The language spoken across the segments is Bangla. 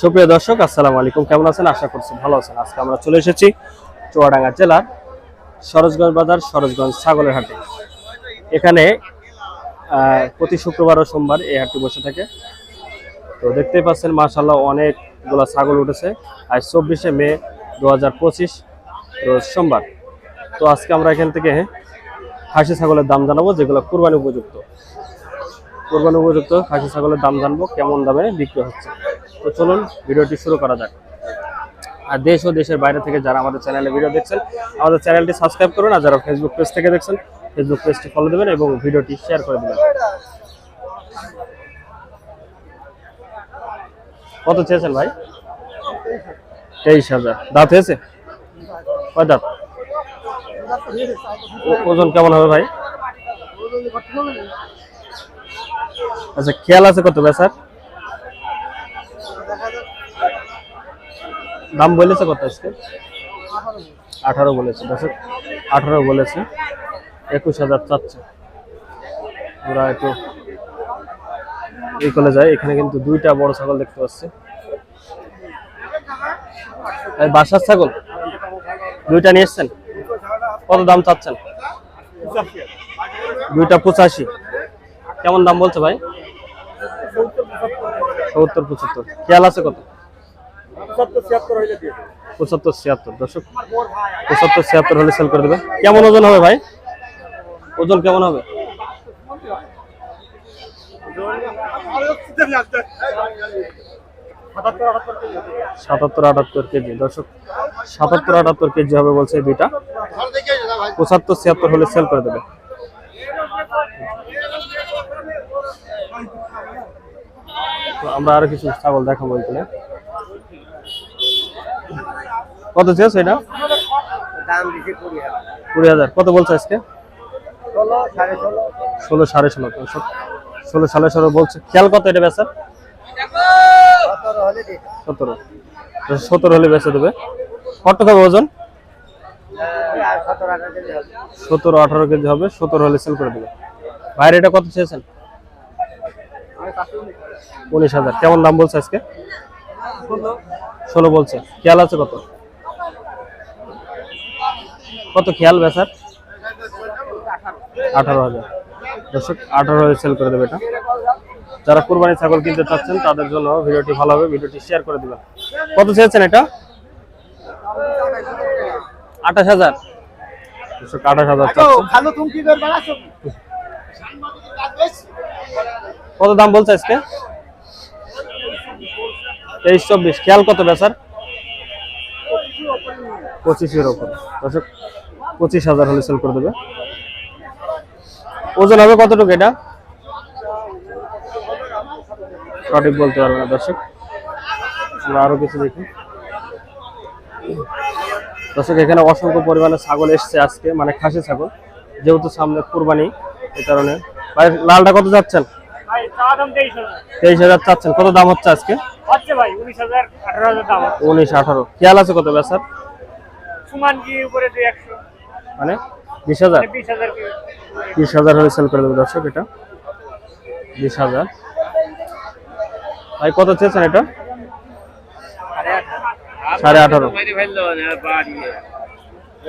সুপ্রিয় দর্শক, আসসালামু আলাইকুম। কেমন আছেন? আশা করছি ভালো আছেন। আজকে আমরা চলে এসেছি চুয়াডাঙ্গা জেলার সরোজগঞ্জ বাজার, সরোজগঞ্জ ছাগলের হাটে। এখানে প্রতি শুক্রবার ও সোমবার এই হাটটি বসে থাকে। তো দেখতেই পাচ্ছেন মাশাল্লাহ অনেকগুলো ছাগল উঠেছে। আজ চব্বিশে মে দু হাজার পঁচিশ রোজ সোমবার। তো আজকে আমরা এখান থেকে খাসি ছাগলের দাম জানাব, যেগুলো কোরবানি উপযুক্ত। কোরবানি উপযুক্ত খাসি ছাগলের দাম জানব, কেমন দামে বিক্রি হচ্ছে। তো চলুন, ভিডিওটি শুরু করা যাক। আর দেশ ও দেশের বাইরে থেকে যারা আমাদের চ্যানেলে ভিডিও দেখছেন, আমাদের চ্যানেলটি সাবস্ক্রাইব করুন আর যারা ফেসবুক পেজ থেকে দেখছেন ফেসবুক পেজটি ফলো দেবেন এবং ভিডিওটি শেয়ার করে দেবেন। কত চেয়েছেন ভাই? তেইশ হাজার। দাঁত হয়েছে? দাঁত? ওজন কেমন হবে ভাই? আচ্ছা খেয়াল আছে কত বেচার দাম বলেছে কত আজকে? আঠারো বলেছে, দর্শক, আঠারো বলেছে, একুশ হাজার চাচ্ছে। ওরা একটু এই কলে যায়, এখানে কিন্তু দুইটা বড় ছাগল দেখতে পাচ্ছি। বাসার ছাগল? দুইটা নিয়ে এসছেন? কত দাম চাচ্ছেন? দুইটা পঁচাশি। কেমন দাম বলছে ভাই? সত্তর, পঁচাত্তর। খেয়াল আছে কত? পঁচাত্তর, ছিয়াত্তর। দর্শক, পঁচাত্তর, ছিয়াত্তর হলে সেল করে দেবে। কেমন ওজন হবে ভাই? ওজন কেমন হবে? সাতাত্তর, আটাত্তর কেজি। দর্শক, সাতাত্তর, আটাত্তর কেজি হবে বলছে দুইটা। পঁচাত্তর, ছিয়াত্তর হলে সেল করে দেবে। তো আমরা আরও কিছু ছাগল দেখাবো এখানে। কত চেয়েছো এটা? কুড়ি হাজার। কত বলছে আজকে? ষোলো সাড়ে ষোলো। ষোলো সাড়ে ষোলো। বলছে। খেয়াল কত এটা বেচার? সতেরো সতেরো। হলে বেচে দেবে। কত হবে ওজন? সতেরো আঠারো কেজি হবে। সতেরো হলে সেল করে দেবে। বাইরে এটা কত চেয়েছেন? উনিশ হাজার। কেমন দাম বলছে আজকে? ষোলো। বলছে। খেয়াল আছে কত? কত খেয়াল বেচার? আঠারো হাজার। দর্শক আঠারো হাজার সেল করে দেবে এটা। যারা কুরবানি ছাগল কিনতে চাচ্ছেন তাদের জন্য ভিডিওটি ভালো হবে। ভিডিওটি শেয়ার করে দেবেন। কত চেয়েছেন এটা? আঠাশ হাজার। আঠাশ হাজার করবে কত দাম বলছে আজকে? তেইশ চব্বিশ। খেয়াল কত বেচার? পঁচিশের ওপর। পঁচিশ হাজার হলে সেল করে দেবে। ওজন হবে কতটুকু এটা? সঠিক বলতে পারবে না, দর্শক। আরও কিছু দেখি। দর্শক, এখানে অসংখ্য পরিমাণে ছাগল এসছে আজকে মানে খাসি ছাগল। যেহেতু সামনে কুরবানি এই কারণে। লালটা কত যাচ্ছেন? তেইশ হাজার। চাচ্ছেন। কত দাম হচ্ছে আজকে? উনিশ আঠারো খেয়াল আছে কত একশো? মানে বিশ হাজার? মানে বিশ হাজার বিশ হাজার হলে সেল করে দেবে দর্শক এটা। বিশ হাজার। ভাই কত চেয়েছেন এটা? সাড়ে আঠারো।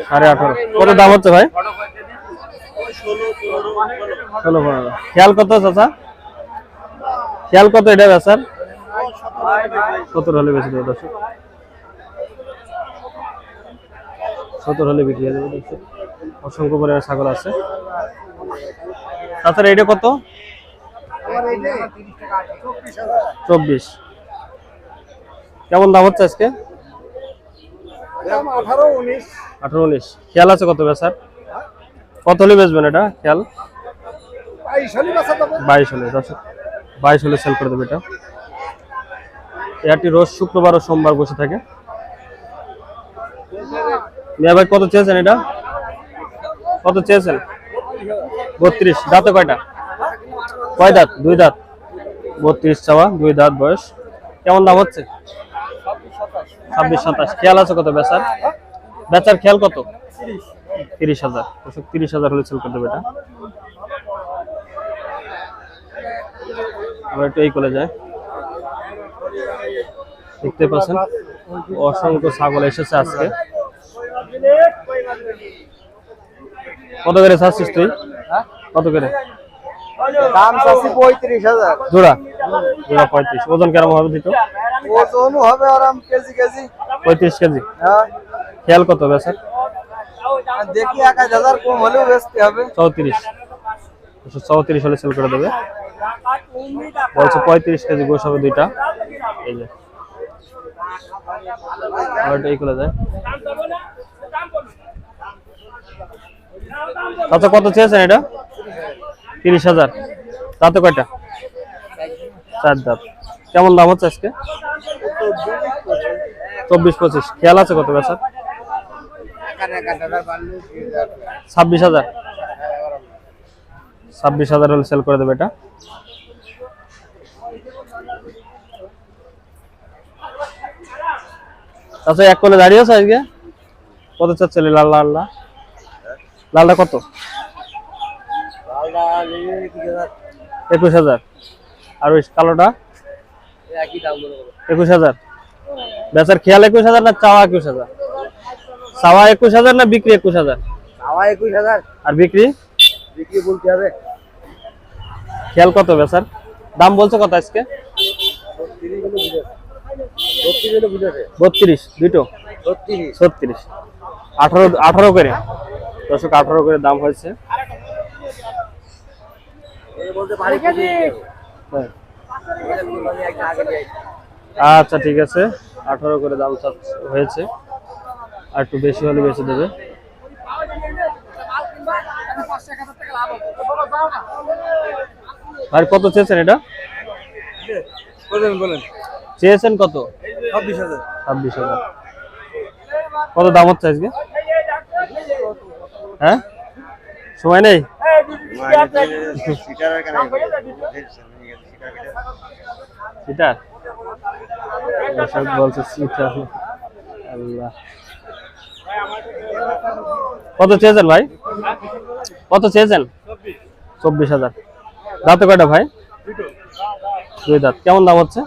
সাড়ে আঠারো। কত দাম হচ্ছে ভাই? ষোলো পনেরো। খেয়াল কত চাচা? খেয়াল কত এটা বেচার? সত্তর হলে বেশি দেবে দর্শক। সত্তর হলে বিক্রি হয়ে যাবে দর্শক। অসংখ্য পরিমাণে ছাগল আছে। তাছাড়া এটা কত? চব্বিশ। কেমন দাম হচ্ছে আজকে? আঠারো উনিশ। আঠারো উনিশ খেয়াল আছে কত বেচার? কত হলে বেচবেন এটা? খেয়াল? বাইশ হলে বাসা বাইশ হলে দর্শক। বাইশ হলে সেল করে দেবে এটা। এটি রোজ শুক্রবার ও সোমবার বসে থাকে। মিয়া ভাই, কত চেয়েছেন এটা? কত চেয়েছেন? বত্রিশ। দাঁতে কয়টা? কয় দাঁত? দুই দাঁত। বত্রিশ চাওয়া, দুই দাঁত বয়স। কেমন দাম হচ্ছে? ছাব্বিশ, সাতাশ। খেয়াল আছে কত বেচার? বেচার খেয়াল কত? তিরিশ হাজার। তিরিশ হাজার হলে সেল করে দেবে এটা। আমরা একটু এই করে যাই দেখতে পাচ্ছেন অসংখ্য ছাগল এসেছে আজকে। কত করে চাচ্ছিস তুই? কত করে? দাম চাচ্ছি পঁয়ত্রিশ হাজার। জোড়া? জোড়া পঁয়ত্রিশ। ওজন কেমন হবে দিত? ওজন হবে আরাম কেজি কেজি। পঁয়ত্রিশ কেজি? হ্যাঁ। খেয়াল কত বেচার আর দেখি এক হাজার কম হলেও বেচতে হবে। চৌত্রিশ। চৌত্রিশ হলে সেল করে দেবে। বলছে পঁয়ত্রিশ কেজি গোস হবে দুইটা। এই যে। যায় কত চেয়েছেন এটা? তিরিশ হাজার। তাতে কয়টা? চার দাঁত। কেমন দাম হচ্ছে আজকে? চব্বিশ পঁচিশ। খেয়াল আছে কত বেচার? ছাব্বিশ হাজার। ছাব্বিশ হাজার হলে সেল করে দেবে এটা। আচ্ছা এক কোলে দাঁড়িয়ে আছে আজকে? কত চাচ্ছিলে লাল লালটা? লালটা কত? একুশ হাজার। আর ওই কালোটা? একুশ হাজার। বেচার খেয়াল একুশ হাজার না চাওয়া একুশ হাজার? চাওয়া একুশ হাজার না বিক্রি একুশ হাজার? আমার একুশ হাজার। আর বিক্রি? বিক্রি বলতে হবে। খেয়াল কত বেচার দাম বলছে কত আজকে? বত্রিশ দুটো? ছত্রিশ। আঠারো আঠারো করে? দশক আঠারো করে দাম হয়েছে। হ্যাঁ। আচ্ছা ঠিক আছে। আঠারো করে দাম হয়েছে। আর একটু বেশি হলে বেশি দেবে। ভাই কত চেয়েছেন এটা? বলেন চেয়েছেন কত? ছাব্বিশ হাজার। ছাব্বিশ হাজার। কত দাম হচ্ছে আজকে? হ্যাঁ? সময় নেই? সিটার? বলছে সিটার। আল্লাহ। কত চেয়েছেন ভাই? কত চেয়েছেন? চব্বিশ হাজার। দাঁতে কয়টা ভাই? দুই দাঁত। কেমন দাম হচ্ছে?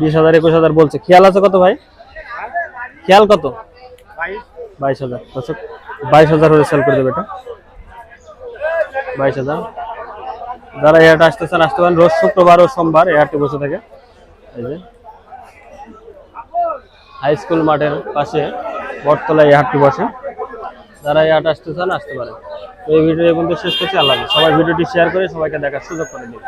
বিশ হাজার একুশ হাজার বলছে। খেয়াল আছে কত ভাই? খেয়াল কত? বাইশ হাজার। দর্শক বাইশ হাজার হলে সেল করে দেবে এটা। বাইশ হাজার। যারা এয়ারটা হাটে আসতেছেন আসতে পারেন। রোজ শুক্রবার ও সোমবার এই হাটে বসে থাকে। এই যে। হাই স্কুল মাঠের পাশে বটতলায় এই হাটটি বসে। যারা এই হাটে আসতে চান, আসতে পারেন। তো এই ভিডিও কিন্তু শেষ করছি। আল্লাহ। সবাই ভিডিওটি শেয়ার করে সবাইকে দেখার সুযোগ করে দিন।